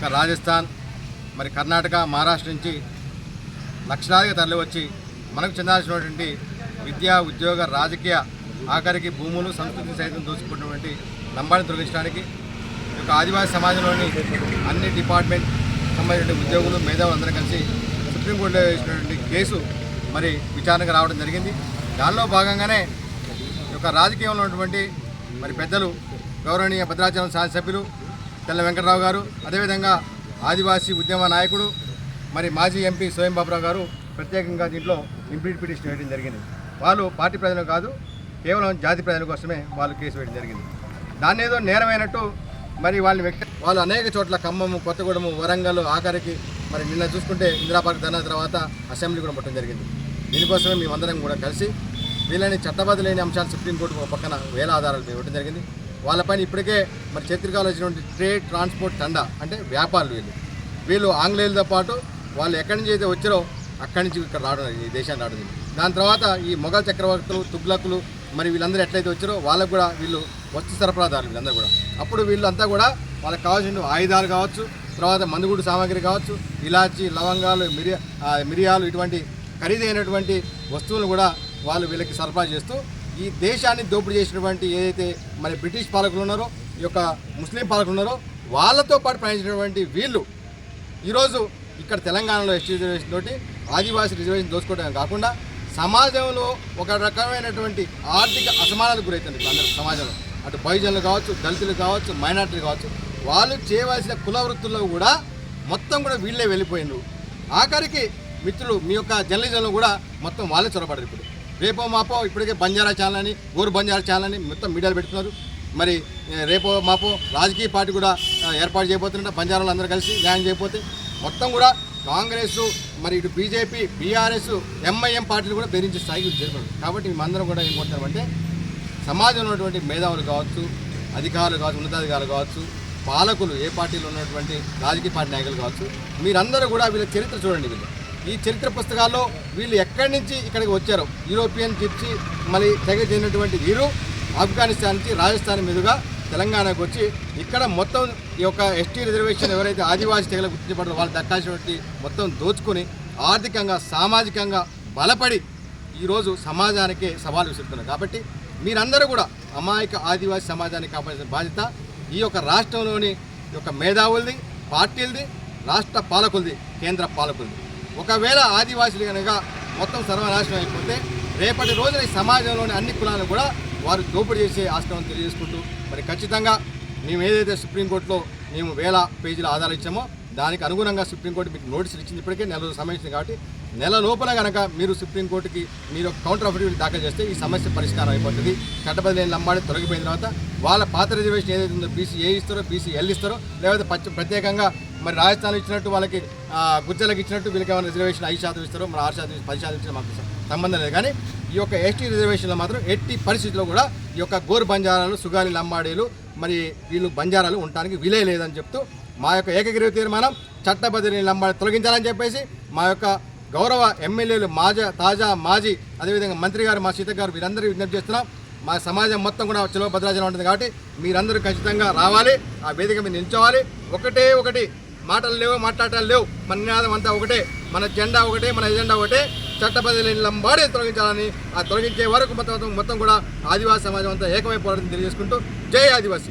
యొక్క రాజస్థాన్ మరి కర్ణాటక మహారాష్ట్ర నుంచి లక్షలాదిగా తరలివచ్చి మనకు చెందాల్సినటువంటి విద్యా ఉద్యోగ రాజకీయ ఆఖరికి భూములు సంస్కృతి సైతం దోచుకున్నటువంటి లంబాడిని తొలగించడానికి ఒక యొక్క ఆదివాసీ సమాజంలోని అన్ని డిపార్ట్మెంట్ సంబంధించిన ఉద్యోగులు మేధావులు అందరూ కలిసి సుప్రీంకోర్టులో వేసినటువంటి కేసు మరి విచారణకు రావడం జరిగింది. దానిలో భాగంగానే యొక్క రాజకీయంలో ఉన్నటువంటి మరి పెద్దలు గౌరవనీయ భద్రాచలం శాసనసభ్యులు తెల్ల వెంకటరావు గారు అదేవిధంగా ఆదివాసీ ఉద్యమ నాయకుడు మరి మాజీ ఎంపీ స్వయం బాబురావు గారు ప్రత్యేకంగా దీంట్లో ఇంప్లీట్ పిటిషన్ వేయడం జరిగింది. వాళ్ళు పార్టీ ప్రజలు కాదు కేవలం జాతి ప్రజల కోసమే వాళ్ళు కేసు వేయడం జరిగింది. దాన్ని ఏదో నేరమైనట్టు మరి వాళ్ళని వ్యక్తి వాళ్ళు అనేక చోట్ల ఖమ్మము కొత్తగూడెము వరంగల్ ఆఖరికి మరి నిన్న చూసుకుంటే ఇందిరాపార్క్ ధర్నా తర్వాత అసెంబ్లీ కూడా పట్టడం జరిగింది. దీనికోసమే మేమందరం కూడా కలిసి వీళ్ళని చట్టబద్ధ లేని అంశాలు సుప్రీంకోర్టు ఒక పక్కన వేల ఆధారాలు ఇవ్వడం జరిగింది. వాళ్ళపైన ఇప్పటికే మరి చరిత్రకాలు వచ్చినటువంటి ట్రేడ్ ట్రాన్స్పోర్ట్ తండా అంటే వ్యాపారులు వీళ్ళు. వీళ్ళు ఆంగ్లేయులతో పాటు వాళ్ళు ఎక్కడి నుంచి అయితే వచ్చారో అక్కడి నుంచి ఇక్కడ రావడం ఈ దేశాన్ని రావడం దాని తర్వాత ఈ మొఘల్ చక్రవర్తులు తుగ్లకులు మరి వీళ్ళందరూ ఎట్లయితే వచ్చారో వాళ్ళకు కూడా వీళ్ళు వస్తు సరఫరాదారులు వీళ్ళందరూ కూడా. అప్పుడు వీళ్ళంతా కూడా వాళ్ళకి కావాల్సిన ఆయుధాలు కావచ్చు తర్వాత మందుగుడు సామాగ్రి కావచ్చు ఇలాచి లవంగాలు మిరియా మిరియాలు ఇటువంటి ఖరీదైనటువంటి వస్తువులు కూడా వాళ్ళు వీళ్ళకి సరఫరా చేస్తూ ఈ దేశాన్ని దోపిడీ చేసినటువంటి ఏదైతే మరి బ్రిటిష్ పాలకులు ఉన్నారో ఈ యొక్క ముస్లిం పాలకులు ఉన్నారో వాళ్ళతో పాటు ప్రయాణించినటువంటి వీళ్ళు ఈరోజు ఇక్కడ తెలంగాణలో ఎస్టీ రిజర్వేషన్ తోటి ఆదివాసీ రిజర్వేషన్ దోచుకోవడం కాకుండా సమాజంలో ఒక రకమైనటువంటి ఆర్థిక అసమానాలకు గురవుతుంది అందరూ సమాజంలో. అటు బహుజనులు కావచ్చు దళితులు కావచ్చు మైనార్టీలు కావచ్చు వాళ్ళు చేయవలసిన కుల వృత్తుల్లో కూడా మొత్తం కూడా వీళ్ళే వెళ్ళిపోయినారు. ఆఖరికి మిత్రులు మీ యొక్క జర్నలిజంలో కూడా మొత్తం వాళ్ళే చొరబడరు ఇప్పుడు. రేపో మాపో ఇప్పటికే బంజారా ఛానల్ అని గోరు బంజారా ఛానల్ అని మొత్తం మీడియాలు పెడుతున్నారు. మరి రేపో మాపో రాజకీయ పార్టీ కూడా ఏర్పాటు చేయబోతుంటే బంజారాలు అందరూ కలిసి న్యాయం చేయబోతే మొత్తం కూడా కాంగ్రెస్ మరి ఇటు బీజేపీ బీఆర్ఎస్ ఎంఐఎం పార్టీలు కూడా బెదిరించే స్థాయికి చేరుకున్నారు కాబట్టి మేమందరం కూడా ఏం కోరుతామంటే సమాజంలో ఉన్నటువంటి మేధావులు కావచ్చు అధికారులు కావచ్చు ఉన్నతాధికారులు కావచ్చు పాలకులు ఏ పార్టీలో ఉన్నటువంటి రాజకీయ పార్టీ నాయకులు కావచ్చు మీరందరూ కూడా వీళ్ళ చరిత్ర చూడండి వీళ్ళు. ఈ చరిత్ర పుస్తకాల్లో వీళ్ళు ఎక్కడి నుంచి ఇక్కడికి వచ్చారు యూరోపియన్ జిప్సీ మళ్ళీ తెగ చెందినటువంటి వీరు ఆఫ్ఘనిస్తాన్ నుంచి రాజస్థాన్ మీదుగా తెలంగాణకు వచ్చి ఇక్కడ మొత్తం ఈ యొక్క ఎస్టీ రిజర్వేషన్ ఎవరైతే ఆదివాసీ తెగలు గుర్తించబడారో వాళ్ళు దక్కాల్సినటువంటి మొత్తం దోచుకొని ఆర్థికంగా సామాజికంగా బలపడి ఈరోజు సమాజానికే సవాలు విసురుతున్నారు. కాబట్టి మీరందరూ కూడా అమాయక ఆదివాసీ సమాజాన్ని కాపాడాల్సిన బాధ్యత ఈ యొక్క రాష్ట్రంలోని ఈ యొక్క మేధావులది పార్టీలది రాష్ట్ర పాలకులది కేంద్ర పాలకులది. ఒకవేళ ఆదివాసులు కనుక మొత్తం సర్వనాశనం అయిపోతే రేపటి రోజున ఈ సమాజంలోని అన్ని కులాలను కూడా వారు దోపిడీ చేసే ఆస్కారం తెలియజేసుకుంటూ మరి ఖచ్చితంగా మేము ఏదైతే సుప్రీంకోర్టులో మేము వేల పేజీల ఆధారాలు ఇచ్చామో దానికి అనుగుణంగా సుప్రీంకోర్టు మీకు నోటీసులు ఇచ్చింది ఇప్పటికే నెల రోజులు సమయం కాబట్టి నెల లోపల కనుక మీరు సుప్రీంకోర్టుకి మీరు కౌంటర్ అఫిడవిట్ దాఖలు చేస్తే ఈ సమస్య పరిష్కారం అయిపోతుంది. చట్టబద్ధ లేని లంబాడి తొలగిపోయిన తర్వాత వాళ్ళ పాత రిజర్వేషన్ ఏదైతే ఉందో బీసీ ఏ ఇస్తారో బీసీ ఎల్ ఇస్తారో లేకపోతే ప్రత్యేకంగా మరి రాజస్థాన్ ఇచ్చినట్టు వాళ్ళకి గుజ్జలకు ఇచ్చినట్టు వీళ్ళకి ఏమైనా రిజర్వేషన్ ఐదు శాతం ఇస్తారు మరి ఆరు శాతం పది శాతం ఇచ్చిన మాకు సంబంధం లేదు. కానీ ఈ యొక్క ఎస్టీ రిజర్వేషన్లో మాత్రం ఎట్టి పరిస్థితిలో కూడా ఈ యొక్క గోరు బంజారాలు సుగాలి లంబాడీలు మరి వీళ్ళు బంజారాలు ఉండటానికి వీలే లేదని చెప్తూ మా యొక్క ఏకగ్రీవ తీర్మానం చట్టబద్ధిని లంబాడి తొలగించాలని చెప్పేసి మా యొక్క గౌరవ ఎమ్మెల్యేలు మాజా తాజా మాజీ అదేవిధంగా మంత్రి గారు మా సీత గారు వీరందరూ విజ్ఞప్తి చేస్తున్నాం. మా సమాజం మొత్తం కూడా చెలో భద్రాచలం ఉంటుంది కాబట్టి మీరందరూ ఖచ్చితంగా రావాలి. ఆ వేదిక మీద నిల్చోవాలి. ఒకటే ఒకటి మాటలు లేవు మాట్లాడటాలు లేవు. మన నినాదం అంతా ఒకటే మన జెండా ఒకటే మన ఎజెండా ఒకటే. చట్టబద్ధ లంబాడే తొలగించాలని ఆ తొలగించే వరకు మొత్తం మొత్తం కూడా ఆదివాసీ సమాజం అంతా ఏకమై పోరాటం తెలియజేసుకుంటూ జై ఆదివాసీ.